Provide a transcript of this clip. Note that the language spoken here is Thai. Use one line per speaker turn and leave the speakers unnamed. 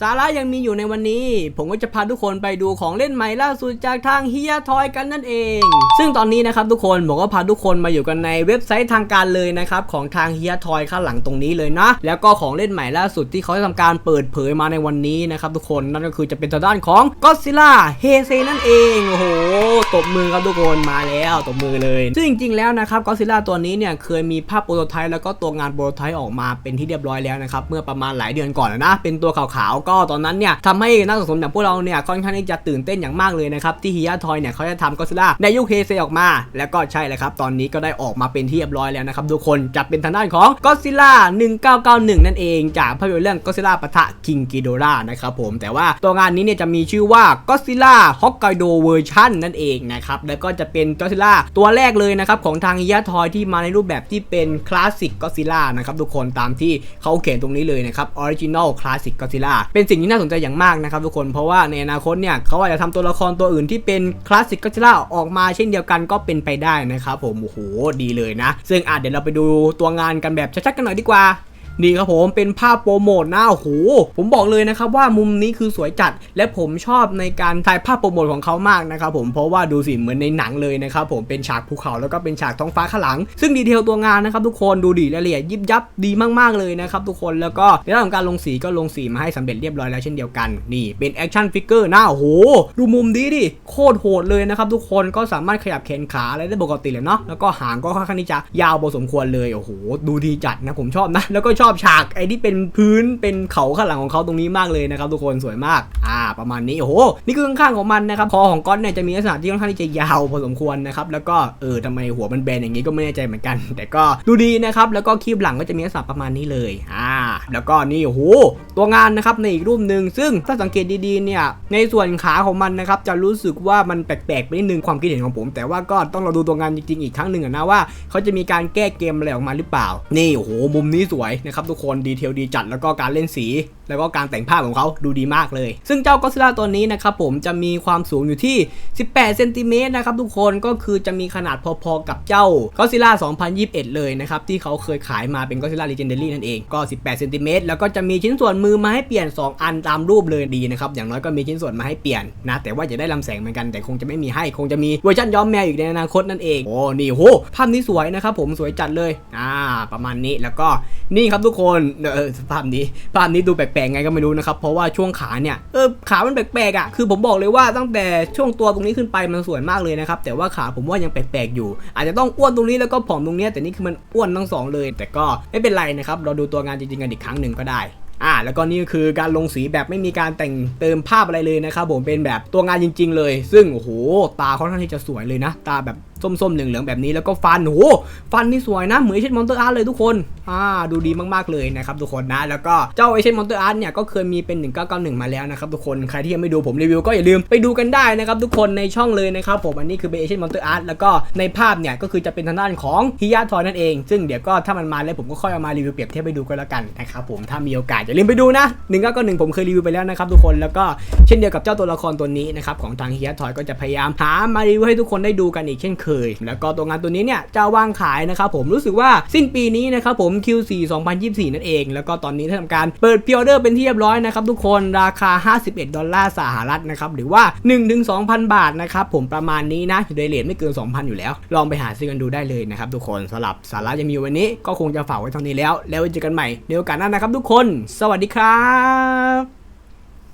สาระยังมีอยู่ในวันนี้ ผมก็จะพาทุกคนไปดูของเล่นใหม่ล่าสุดจากทางเฮียทอยกันนั่นเอง ซึ่งตอนนี้นะครับทุกคนผมก็พาทุกคนมาอยู่กันในเว็บไซต์ทางการเลยนะครับของทางเฮียทอยข้างหลังตรงนี้เลยนะ แล้วก็ของเล่นใหม่ล่าสุดที่เขาทำการเปิดเผยมาในวันนี้นะครับทุกคนนั่นก็คือจะเป็นทางด้านของก็ซิล่าเฮเซนั่นเองโอ้โหตบมือครับทุกคนมาแล้วตบมือเลย ซึ่งจริงๆแล้วนะครับก็ซิล่าตัวนี้เนี่ยเคยมีภาพโปรโตไทป์แล้วก็ตัวงานโปรโตไทป์ออกมาเป็นที่เรียบร้อยแล้วนะครับเมื่อประมาณหลายเดือนก่อนแล้วนะเป็นตัวขาวก็ตอนนั้นเนี่ยทำให้นักสะสมอย่างพวกเราเนี่ยค่อนข้างที่จะตื่นเต้นอย่างมากเลยนะครับที่ฮิยาทอยเนี่ยเขาจะทำก็ซิล่าในยุคเฮเซออกมา แล้วก็ใช่เลยครับตอนนี้ก็ได้ออกมาเป็นที่เรียบร้อยแล้วนะครับทุกคนจะเป็นทางด้านของก็ซิล่า1991 นั่นเองจากภาพยนตร์เรื่องก็ซิล่าปะทะคิงกิโดรานะครับผมแต่ว่าตัวงานนี้เนี่ยจะมีชื่อว่าก็ซิล่าฮอกไกโดเวอร์ชันนั่นเองนะครับแล้วก็จะเป็นก็ซิล่าตัวแรกเลยนะครับของทางฮิยาทอยที่มาในรูปแบบที่เป็นคลาสสิกก็ซิล่านะครับทุกคนตามที่เขาเขียนตรงนี้เลยนะครับออริจินอลคลาสสิกก็ซิล่าเป็นสิ่งที่น่าสนใจอย่างมากนะครับทุกคนเพราะว่าในอนาคตเนี่ยเขาอาจจะทำตัวละครตัวอื่นที่เป็นคลาสสิกก็จิล่าออกมาเช่นเดียวกันก็เป็นไปได้นะครับผมโอ้โหดีเลยนะ ซึ่งอาจเดี๋ยวเราไปดูตัวงานกันแบบชัดๆกันหน่อยดีกว่า นี่ครับผมเป็นภาพโปรโมทหน้าโหผมบอกเลยนะครับว่ามุมนี้คือสวยจัด และผมชอบในการถ่ายภาพโปรโมทของเขามากนะครับผมเพราะว่าดูสิเหมือนในหนังเลยนะครับผมเป็นฉากภูเขาแล้วก็เป็นฉากท้องฟ้าข้างหลัง ซึ่งดีเทลตัวงานนะครับทุกคนดูดีละเอียดยิบยับดีมากๆเลยนะครับทุกคนแล้วก็ในเรื่องของการลงสีก็ลงสีมาให้สำเร็จเรียบร้อยแล้วเช่นเดียวกันนี่เป็นแอคชั่นฟิกเกอร์หน้าโอ้โหดูมุมดีดิโคตรโหดเลยนะครับทุกคนก็สามารถขยับแขนขาอะไรได้ปกติเลยเนาะแล้วก็หางก็ค่อนข้างที่จะยาวพอสมควรเลยโอ้โหดูดีจัดนะผมชอบนะแล้วก็ชอบฉากไอ้ที่เป็นพื้นเป็นเขาข้างหลังของเขาตรงนี้มากเลยนะครับทุกคนสวยมาก อ่า ประมาณนี้โอ้โหนี่คือข้างๆของมันนะครับคอของก้อนเนี่ยจะมีลักษณะที่ค่อนข้างที่จะยาวพอสมควรนะครับแล้วก็เออทำไมหัวมันแบนอย่างนี้ก็ไม่แน่ใจเหมือนกัน แต่ก็ดูดีนะครับแล้วก็คีบหลังก็จะมีลักษณะประมาณนี้เลยอ่า แล้วก็นี่โอ้โหตัวงานนะครับในอีกรูปหนึ่งซึ่งถ้าสังเกตดีๆเนี่ยในส่วนขาของมันนะครับจะรู้สึกว่ามันแปลกๆไปนิดนึงความคิดเห็นของผม แต่ว่าก็ต้องเราดูตัวงานจริงๆอีกครั้งหนึ่งนะว่าเขาจะมีการแก้เกมอะไรออกมาหรือเปล่า นี่โอ้โหมุมนี้สวยนะครับทุกคนดีเทลดีจัดแล้วก็การเล่นสี แล้วก็การแต่งภาพของเขาดูดีมากเลย ซึ่งเจ้าก็ซิล่าตัวนี้นะครับผมจะมีความสูงอยู่ที่ 18 เซนติเมตรนะครับทุกคนก็คือจะมีขนาดพอๆกับเจ้าก็ซิล่า2021 เลยนะครับที่เขาเคยขายมาเป็นก็ซิล่า Legendary นั่นเองก็ 18เซนติเมตรแล้วก็จะมีชิ้นส่วนมือมาให้เปลี่ยน 2 อันตามรูปเลยดีนะครับ อย่างน้อยก็มีชิ้นส่วนมาให้เปลี่ยนนะ แต่ว่าจะได้ลำแสงเหมือนกัน แต่คงจะไม่มีให้ คงจะมีเวอร์ชันย้อมแมวอีกในอนาคตนั่นเอง โอ้ นี่โห ภาพนี้สวยนะครับผมสวยจัดเลย อ่า ประมาณนี้ แล้วก็นี่ครับทุกคน เออ ภาพนี้ ภาพนี้ดูแปลกๆไงก็ไม่รู้นะครับ เพราะว่าช่วงขาเนี่ย เออ ขามันแปลกๆอะ คือผมบอกเลยว่าตั้งแต่ช่วงตัวตรงนี้ขึ้นไปมันสวยมากเลยนะครับ แต่ว่าขาผมว่ายังแปลกๆอยู่ อาจจะต้องอ้วนตรงนี้แล้วก็ผอมตรงนี้ แต่นี่คือมันอ้วนทั้งสองเลย แต่ก็ไม่เป็นไรนะครับ เราดูตัวงานจริงๆกันอีกครั้งหนึ่งก็ได้อ่าแล้วก็นี่ก็คือการลงสีแบบไม่มีการแต่งเติมภาพอะไรเลยนะครับผมเป็นแบบตัวงานจริง ๆ เลย ซึ่งโอ้โหตาค่อนข้างที่จะสวยเลยนะ ตาแบบส้มๆเหลืองๆแบบนี้แล้วก็ฟันโอ้โหฟันนี่สวยนะ เหมือนเช่นมอนเตอร์อาร์เลยทุกคนอ่าดูดีมากๆเลยนะครับทุกคนนะ แล้วก็เจ้าไอเช่นมอนเตอร์อาร์เนี่ยก็เคยมีเป็น 1991 มาแล้วนะครับทุกคนใครที่ยังไม่ดูผมรีวิวก็อย่าลืมไปดูกันได้นะครับทุกคนในช่องเลยนะครับผมอันนี้คือเป็นเอเช่นมอนเตอร์อาร์แล้วก็ในภาพเนี่ยก็คือจะเป็นทางด้านของฮิยาทอยนั่นเอง ซึ่งเดี๋ยวก็ถ้ามันมาแล้วผมก็ค่อยเอามารีวิวเปรียบเทียบไปดูกันแล้วกันนะครับผมถ้ามีโอกาสอย่าลืมไปดูนะ1991ผมเคยรีวิวไปแล้วนะครับทุกคนแล้วก็เช่นเดียวกับเจ้าตัวละครตัวนี้นะครับของทางฮิยาทอยก็จะพยายามหามารีวิวให้ทุกคนได้ดูกันอีกเช่นเคย แล้วก็ตัวงานตัวนี้เนี่ยจะวางขายนะครับผมรู้สึกว่าสิ้นปีนี้นะครับผม Q4 2024 นั่นเอง แล้วก็ตอนนี้ได้ทำการเปิดพิออเดอร์เป็นที่เรียบร้อยนะครับทุกคนราคา 51 ดอลลาร์สหรัฐนะครับหรือว่า 1-2,000 บาทนะครับผมประมาณนี้นะอยู่ในเลทไม่เกิน 2,000 อยู่แล้ว ลองไปหาซื้อกันดูได้เลยนะครับทุกคนสำหรับสาระยังมีอยู่วันนี้ก็คงจะฝากไว้เท่านี้แล้ว แล้วไว้เจอกันใหม่ในโอกาสหน้านะครับทุกคน สวัสดีครับ